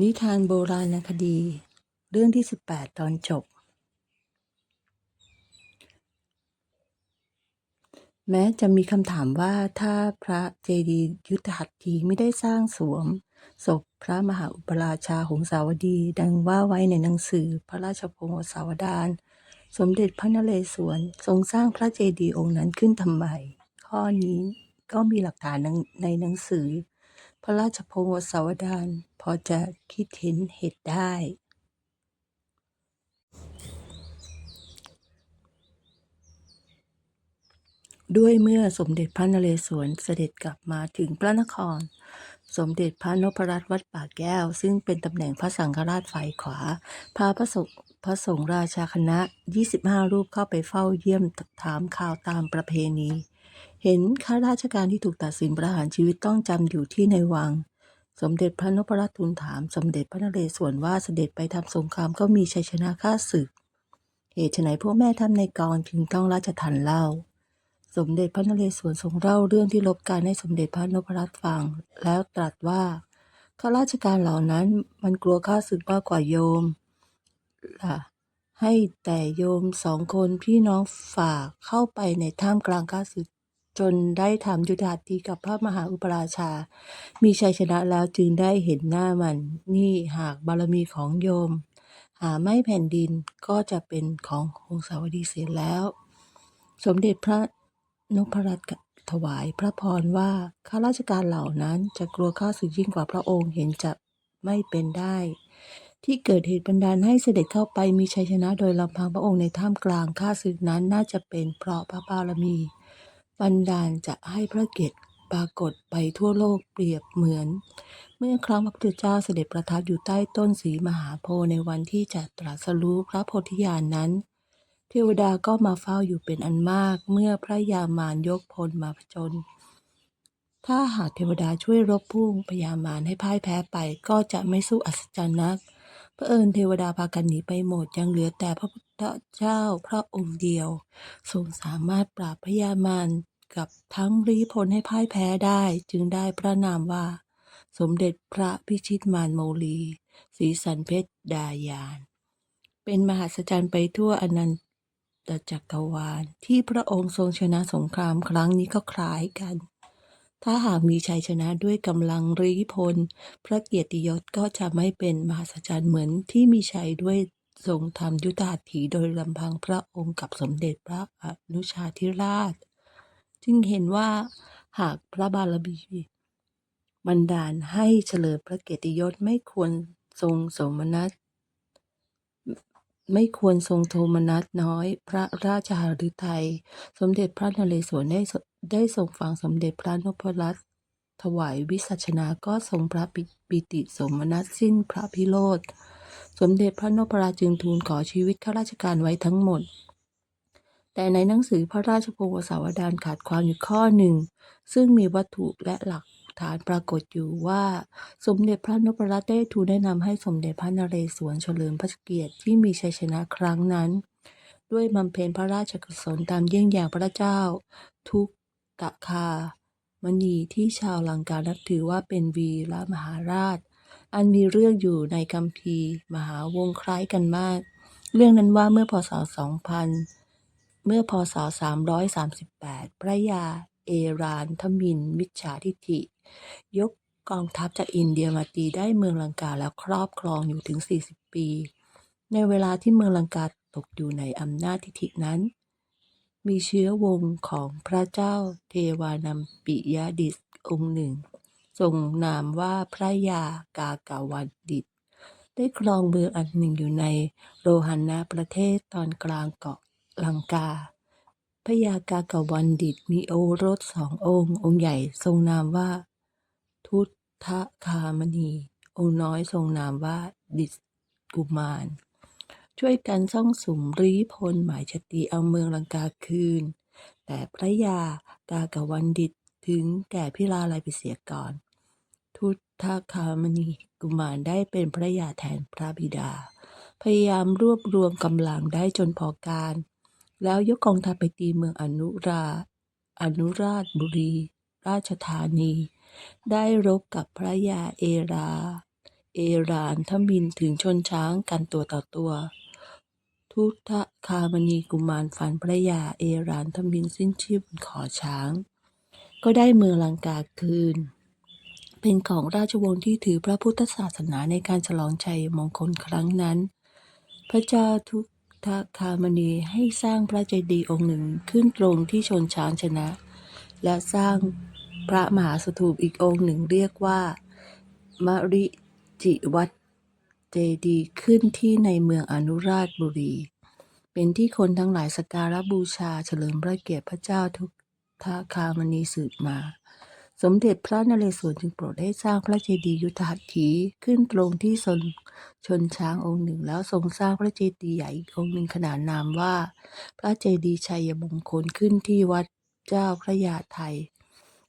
นิทานโบราณคดี เรื่องที่สิบแปดตอนจบ แม้จะมีคำถามว่าถ้าพระเจดีย์ยุทธหัตถีไม่ได้สร้างสวม ศพพระมหาอุปราชาหงสาวดี ดังว่าไว้ในหนังสือพระราชพงศาวดาร สมเด็จพระนเรศวรทรงสร้างพระเจดีย์องค์นั้นขึ้นทำไม ข้อนี้ก็มีหลักฐานในหนังสือ พระราชพงศาวดารพอจะคิดเห็นเหตุได้ ด้วยเมื่อสมเด็จพระนเรศวรเสด็จกลับมาถึงพระนคร สมเด็จพระนพรัตน์วัดป่าแก้ว ซึ่งเป็นตำแหน่งพระสังฆราชฝ่ายขวา พาพระสงฆ์พระสงฆ์ราชาคณะ 25 รูปเข้าไปเฝ้าเยี่ยมถามข่าวตามประเพณี เห็นข้าราชการที่ถูกตัดสินประหารชีวิตต้องจำอยู่ที่ในวัง สมเด็จพระนพรัตน์ทูลถาม สมเด็จพระนเรศวรว่าเสด็จไปทำสงครามก็มีชัยชนะข้าศึก เหตุไฉนพวกแม่ท่านในกองจึงต้องราชทันเล่า สมเด็จพระนเรศวรทรงเล่าเรื่องที่รบการให้สมเด็จพระนพรัตน์ฟัง แล้วตรัสว่าข้าราชการเหล่านั้นมันกลัวข้าศึกมากกว่าโยมล่ะให้แต่โยมสองคนพี่น้องฝากเข้าไปในท่ามกลางข้าศึก จนได้ทำยุทธหัตถีกับพระมหาอุปราชา มีชัยชนะแล้วจึงได้เห็นหน้ามัน นี่หากบารมีของโยม หาไม่แผ่นดินก็จะเป็นของหงสาวดีเสียแล้ว สมเด็จพระนพรัตน์ถวายพระพรว่าข้าราชการเหล่านั้นจะกลัวข้าศึกยิ่งกว่าพระองค์เห็นจะไม่เป็นได้ ที่เกิดเหตุบันดาลให้เสด็จเข้าไปมีชัยชนะโดยลำพังพระองค์ในท่ามกลางข้าศึกนั้นน่าจะเป็นเพราะพระบารมี บันดาลจะให้พระเกียรติปรากฏไปทั่วโลกเปรียบเหมือน เมื่อครั้งพระพุทธเจ้าเสด็จประทับอยู่ใต้ต้นสีมหาโพธิ์ในวันที่จะตรัสรู้พระโพธิญาณนนั้น เทวดาก็มาเฝ้าอยู่เป็นอันมาก เมื่อพระยามารยกพลมาผจญถ้าหากเทวดาช่วยรบพุ่งพยามารให้พ่ายแพ้ไปก็จะไม่สู้อัศจรรย์นักพระเอิญเทวดาพากันหนีไปหมดยังเหลือแต่พระพุทธเจ้าพระองค์เดียวทรงสามารถปราบพยามาร กับทั้งรีพลให้พ่ายแพ้ได้จึงได้พระนามว่า สมเด็จพระพิชิตมารโมลีศรีสันเพชรดายาน เป็นมหัศจรรย์ไปทั่วอนันตจักรวาล ที่พระองค์ทรงชนะสงครามครั้งนี้ก็คล้ายกัน ถ้าหากมีชัยชนะด้วยกำลังรีพล พระเกียรติยศก็จะไม่เป็นมหัศจรรย์เหมือนที่มีชัยด้วยทรงทำยุทธหัตถีโดยลำพังพระองค์กับสมเด็จพระอนุชาธิราช จึงเห็นว่าหากพระบารมีบันดาลให้เฉลิมพระเกียรติยศไม่ควรทรงสมนัสไม่ควรทรงโทมนัสน้อย พระราชหฤทัย สมเด็จพระนเรศวรได้ได้ทรงฟังสมเด็จพระนพรัตน์ถวายวิสัชนาก็ทรงพระปิปิติสมนัสสิ้นพระพิโรธ สมเด็จพระนพรัตน์จึงทูลขอชีวิตข้าราชการไว้ทั้งหมด แต่ในหนังสือพระราชพงศาวดารขาดความอยู่ข้อหนึ่ง ซึ่งมีวัตถุและหลักฐานปรากฏอยู่ว่า สมเด็จพระนพรัตน์ได้ทูลแนะนำให้สมเด็จพระนเรศวรเฉลิมพระเกียรติที่มีชัยชนะครั้งนั้น ด้วยบำเพ็ญพระราชกุศลตามเยี่ยงอย่างพระเจ้า ทุกตะคามณีที่ชาวลังกานับถือว่าเป็นวีรมหาราช อันมีเรื่องอยู่ในคัมภีร์มหาวงคล้ายกันมาก เรื่องนั้นว่าเมื่อพศ 2000 เมื่อพศ 338 พระยาเอรานทมินมิจฉาทิฐิ ยกกองทัพจากอินเดียมาตีได้เมืองลังกาแล้วครอบครองอยู่ถึง 40 ปี ในเวลาที่เมืองลังกาตกอยู่ในอำนาจทิฐินั้น มีเชื้อวงของพระเจ้าเทวานัมปิยดิษองค์หนึ่งทรงนามว่าพระยากากาวันดิต ได้ครองเมืองอันหนึ่งอยู่ในโรหันนะประเทศตอนกลางเกาะ ลังกา พระยากากวันดิตมีโอรสสององค์ องค์ใหญ่ทรงนามว่า ทุตทะคามณี องค์น้อยทรงนามว่าดิษกุมาร ช่วยกันซ่องสุมรีพลหมายจะตีเอาเมืองลังกาคืน แต่พระยากากวันดิตถึงแก่พิราลัยไปเสียก่อน ทุตทะคามณีกุมารได้เป็นพระยาแทนพระบิดา พยายามรวบรวมกำลังได้จนพอการ แล้วยกกองทัพไปตีเมืองอนุราอนุราชบุรี ราชธานี ได้รบกับพระยาเอรา เอรานทมินถึงชนช้างกันตัวต่อตัว ทุตคามณีกุมารฝันพระยาเอรานทมินสิ้นชีพบนขอช้าง ก็ได้เมืองลังกาคืน เป็นของราชวงศ์ที่ถือพระพุทธศาสนาในการฉลองชัยมงคลครั้งนั้น พระเจ้าทุก ทคามณีให้สร้างพระเจดีย์องค์หนึ่งขึ้นตรงที่ชนช้างชนะ และสร้างพระมหาสถูปอีกองค์หนึ่งเรียกว่า มริจิวัตเจดีย์ขึ้นที่ในเมืองอนุราชบุรี เป็นที่คนทั้งหลายสักการะบูชาเฉลิมพระเกียรติพระเจ้าทุกทคามณีสืบมา สมเด็จพระนเรศวรจึงโปรดให้สร้างพระเจดีย์ยุทธหัตถีขึ้นตรงที่ชนชนช้างองค์หนึ่ง แล้วทรงสร้างพระเจดีย์ใหญ่อีกองค์หนึ่งขนานนามว่า พระเจดีย์ชัยมงคลขึ้นที่วัดเจ้าพระยาไทย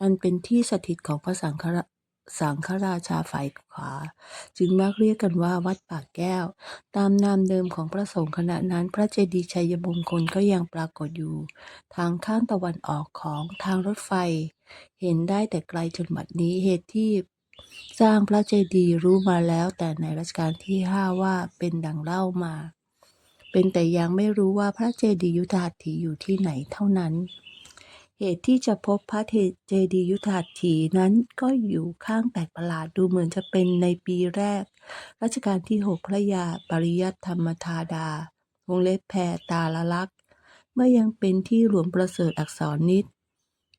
อันเป็นที่สถิตของพระสังฆ สังฆราชาฝ่ายขวา จึงมักเรียกกันว่าวัดปากแก้ว ตามนามเดิมของพระสงฆ์ขณะนั้น พระเจดีย์ชัยมงคลก็ยังปรากฏอยู่ ทางข้างตะวันออกของทางรถไฟ เห็นได้แต่ไกลจนบัดนี้เหตุที่สร้างพระเจดีย์รู้มาแล้ว แต่ในรัชกาลที่ห้าว่าเป็นดังเล่ามา เป็นแต่ยังไม่รู้ว่าพระเจดีย์ยุทธหัตถีอยู่ที่ไหนเท่านั้น เหตุที่จะพบพระเจดีย์ยุทธหัตถีนั้นก็อยู่ข้างแปลกประหลาดดูเหมือนจะเป็นในปีแรก รัชกาลที่หกพระยาปริยัติธรรมธาดาวงเล็บแพรตาละลักษ์เมื่อยังเป็นที่หลวงประเสริฐอักษรนิด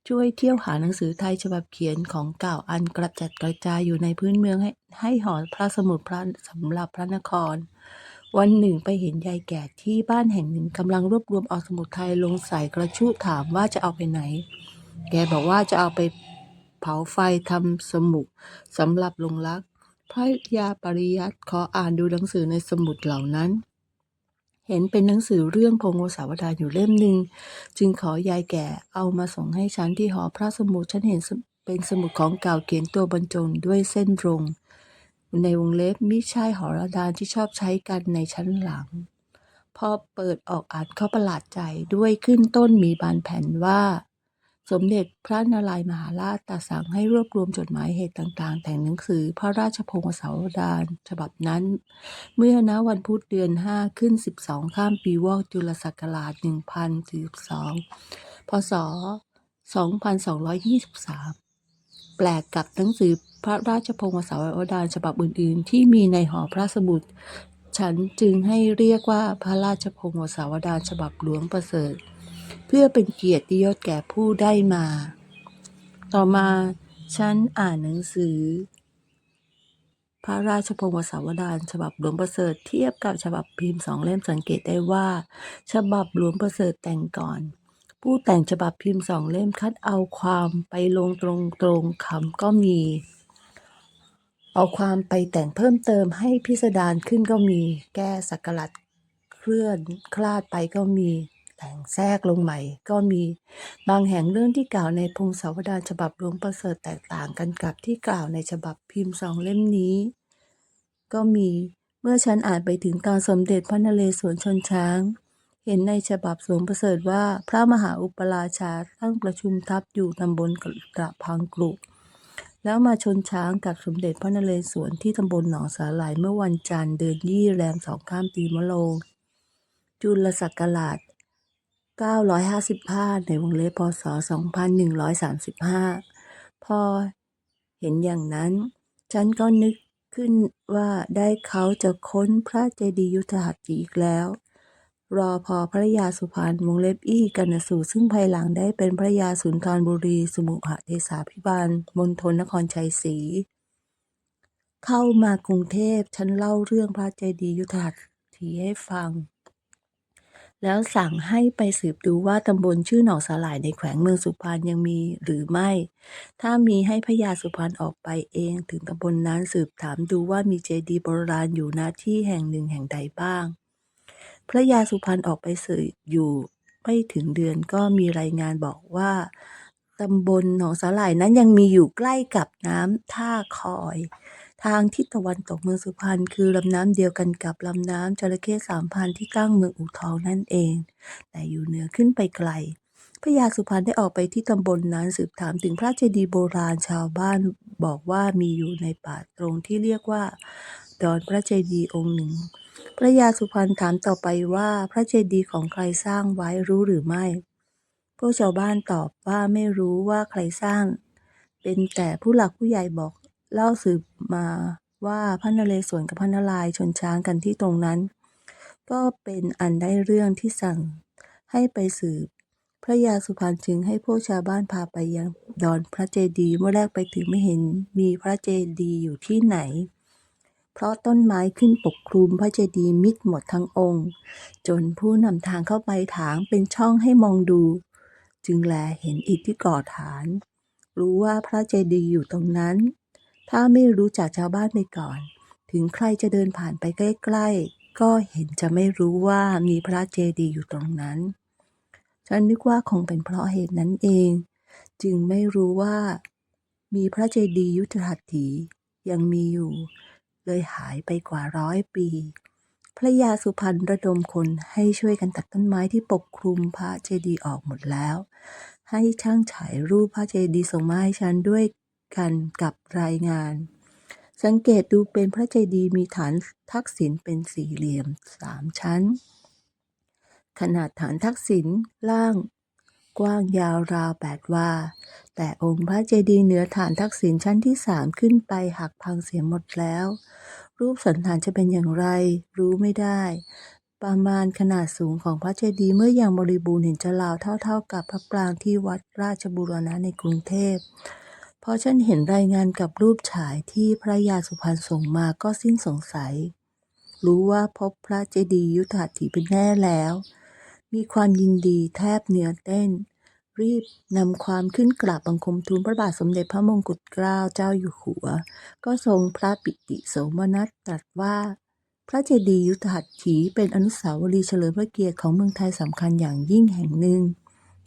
ช่วยเที่ยวหาหนังสือไทยฉบับเขียนของเก่าอันกระจัดกระจายอยู่ในพื้นเมืองให้ให้หอพระสมุดพระสำหรับพระนคร วันหนึ่งไปเห็นยายแก่ที่บ้านแห่งหนึ่งกำลังรวบรวมเอาสมุดไทยลงใส่กระชุถามว่าจะเอาไปไหน แกบอกว่าจะเอาไปเผาไฟทำสมุดสำหรับลงรัก พระยาปริยัติขออ่านดูหนังสือในสมุดเหล่านั้น เห็นเป็นหนังสือเรื่องพงศาวดารอยู่เล่มหนึ่ง จึงขอยายแก่เอามาส่งให้ฉันที่หอพระสมุดฉันเห็นเป็นสมุดของเก่าเขียนตัวบรรจงด้วยเส้นตรง ในวงเล็บมิใช่หอระดานที่ชอบใช้กันในชั้นหลัง พอเปิดออกอ่านเขาประหลาดใจด้วยขึ้นต้นมีบานแผ่นว่า สมเด็จพระนารายณ์มหาราชตรัสสั่งให้รวบรวมจดหมายเหตุต่างๆ แต่งหนังสือพระราชพงศาวดารฉบับนั้น เมื่อณวันพุธเดือน 5 ขึ้น 12 ข้ามปีวอกจุลศักราช1042 พศ 2223 แปลกกับหนังสือพระราชพงศาวดารฉบับอื่น ๆ ที่มีในหอพระสมุดฉันจึงให้เรียกว่าพระราชพงศาวดารฉบับหลวงประเสริฐ เพื่อเป็นเกียรติยศแก่ผู้ได้มา ต่อมาฉันอ่านหนังสือ พระราชพงศาวดารฉบับหลวงประเสริฐเทียบกับฉบับพิมพ์สองเล่มสังเกตได้ว่า ฉบับหลวงประเสริฐแต่งก่อน ผู้แต่งฉบับพิมพ์สองเล่มคัดเอาความไปลงตรงตรงคำก็มี เอาความไปแต่งเพิ่มเติมให้พิสดารขึ้นก็มี แก้สักลัดเคลื่อนคลาดไปก็มี แต่งแทรกลงใหม่ก็มี บางแห่งเรื่องที่กล่าวในพงศาวดารฉบับหลวงประเสริฐแตกต่างกันกับที่กล่าวในฉบับพิมพ์สองเล่มนี้ ก็มี เมื่อฉันอ่านไปถึงตอนสมเด็จพระนเรศวรชนช้าง เห็นในฉบับสวงประเสริฐว่าพระมหาอุปราชาตั้งประชุมทัพอยู่ตำบลกระพังกรุแล้วมาชนช้างกับสมเด็จพระนเรศวรที่ตำบลหนองสาหร่ายเมื่อวันจันทร์เดือนยี่แรมสองข้ามปีมะโรงจุลศักราช 955 ในวงเล็บพศ 2135 พอเห็นอย่างนั้น ฉันก็นึกขึ้นว่าได้เขาจะค้นพระเจดีย์ยุทธหัตถีอีกแล้ว รอพอพระยาสุพรรณวงเล็บอี้กันสูซึ่งภายหลังได้เป็นพระยาสุนทรบุรี สมุหเทศาพิบาลมณฑลนครชัยศรีเข้ามากรุงเทพฉันเล่าเรื่องพระเจดีย์ยุทธหัตถีให้ฟัง แล้วสั่งให้ไปสืบดูว่าตำบลชื่อหนองสาหร่ายในแขวงเมืองสุพรรณยังมีหรือไม่ ถ้ามีให้พระยาสุพรรณออกไปเองถึงตำบลนั้นสืบถามดูว่ามีเจดีย์โบราณอยู่ณที่แห่งหนึ่งแห่งใดบ้าง พระยาสุพรรณออกไปสืบอยู่ไม่ถึงเดือนก็มีรายงานบอกว่าตำบลหนองสาหร่ายนั้นยังมีอยู่ใกล้กับน้ำท่าคอย ทางทิศตะวันตกเมืองสุพรรณคือลำน้ำเดียวกันกับลำน้ำจระเข้สามพันที่ตั้งเมืองอู่ทองนั่นเอง แต่อยู่เหนือขึ้นไปไกลพระยาสุพรรณได้ออกไปที่ตำบลนั้นสืบถามถึงพระเจดีย์โบราณชาวบ้านบอกว่ามีอยู่ในป่าตรงที่เรียกว่า ดอนพระเจดีย์องค์หนึ่ง พระยาสุพรรณถามต่อไปว่าพระเจดีย์ของใครสร้างไว้รู้หรือไม่ พวกชาวบ้านตอบว่าไม่รู้ว่าใครสร้าง เป็นแต่ผู้หลักผู้ใหญ่บอกเล่าสืบมาว่าพระนเรศวรกับพระนารายชนช้างกันที่ตรงนั้น ก็เป็นอันได้เรื่องที่สั่งให้ไปสืบ พระยาสุพรรณจึงให้พวกชาวบ้านพาไปยังดอนพระเจดีย์เมื่อแรกไปถึงไม่เห็นมีพระเจดีย์อยู่ที่ไหน เพราะต้นไม้ขึ้นปกคลุมพระเจดีย์มิดหมดทั้งองค์ จนผู้นำทางเข้าไปถางเป็นช่องให้มองดู จึงแลเห็นอิฐที่ก่อฐาน รู้ว่าพระเจดีย์อยู่ตรงนั้น ถ้าไม่รู้จากชาวบ้านไปก่อน ถึงใครจะเดินผ่านไปใกล้ๆ ก็เห็นจะไม่รู้ว่ามีพระเจดีย์อยู่ตรงนั้น ฉันนึกว่าคงเป็นเพราะเหตุนั้นเอง จึงไม่รู้ว่า มีพระเจดีย์ยุทธหัตถียังมีอยู่ เลยหายไปกว่าร้อยปีพระยาสุพรรณระดมคนให้ช่วยกันตัดต้นไม้ที่ปกคลุมพระเจดีย์ออกหมดแล้ว ให้ช่างฉายรูปพระเจดีย์ส่งมาให้ฉันด้วยกันกับรายงาน สังเกตดูเป็นพระเจดีย์มีฐานทักษิณเป็นสี่เหลี่ยมสามชั้น ขนาดฐานทักษิณล่าง กว้างยาวราวแปดวา แต่องค์พระเจดีย์เหนือฐานทักษิณชั้นที่สามขึ้นไปหักพังเสียหมดแล้ว รูปสันฐานจะเป็นอย่างไร รู้ไม่ได้ ประมาณขนาดสูงของพระเจดีย์เมื่ออยังบริบูรณ์เห็นจะราวเท่าๆ กับพระปรางที่วัดราชบูรณะในกรุงเทพพอฉันเห็นรายงานกับรูปฉายที่พระยาสุพรรณส่งมาก็สิ้นสงสัย รู้ว่าพบพระเจดีย์ยุทธหัตถีเป็นแน่แล้ว มีความยินดีแทบเหนือเต้น รีบนำความขึ้นกราบบังคมทูลพระบาทสมเด็จพระมงกุฎเกล้าเจ้าอยู่หัว ก็ทรงพระปิติโสมนัสตรัสว่า พระเจดีย์ยุทธหัตถีเป็นอนุสาวรีย์เฉลิมพระเกียรติของเมืองไทยสำคัญอย่างยิ่งแห่งหนึ่ง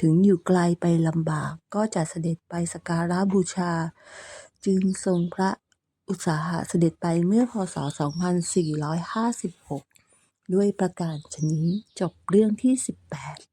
ถึงอยู่ไกลไปลำบากก็จะเสด็จไปสกการะบูชา จึงทรงพระอุตสาหะเสด็จไปเมื่อพศ 2456 ด้วยประการชนี้จบเรื่องที่ 18